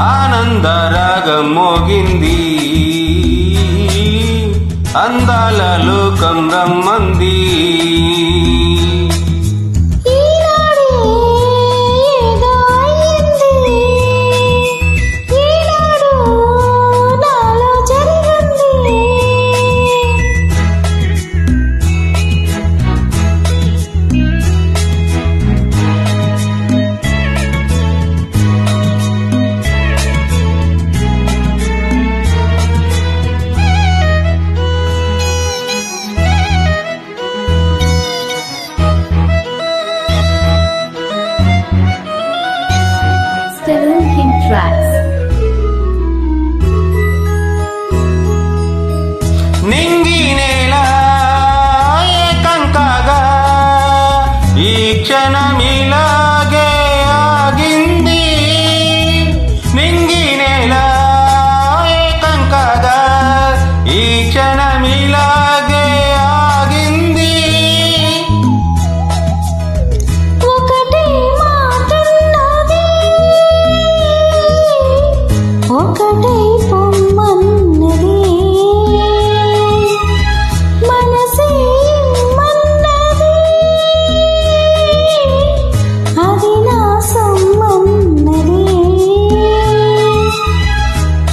ఆనందరాగం మోగింది. అందాల లోకం రమ్మంది. క్షణమిలా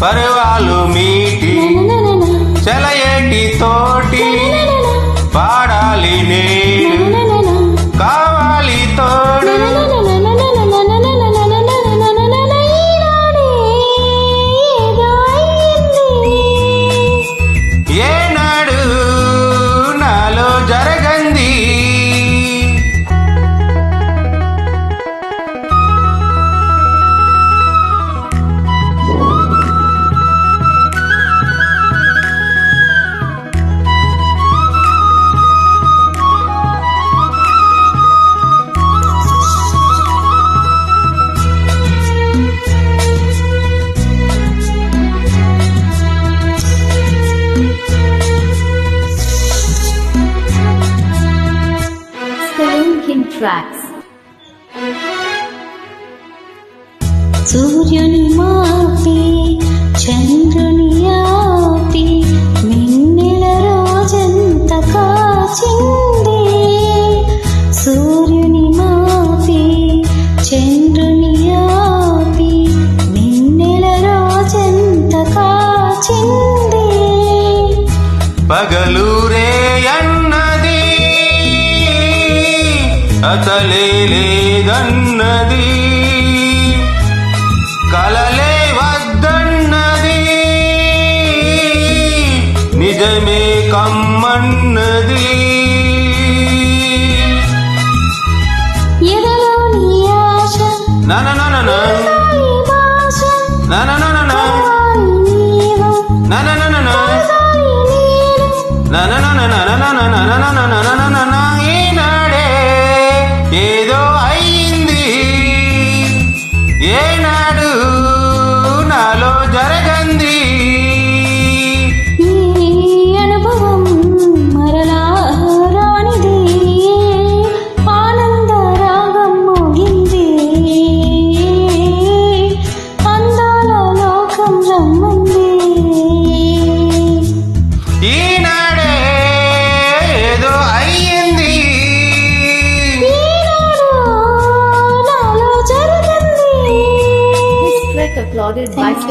Para tracks. Suryan అసలే లేదన్నది కలలే వద్దన్నది నిజమే కమ్మన్నది నన నన నన నన నన నన నన నన ఏనాడు నాలో జరగంది This trek applauded by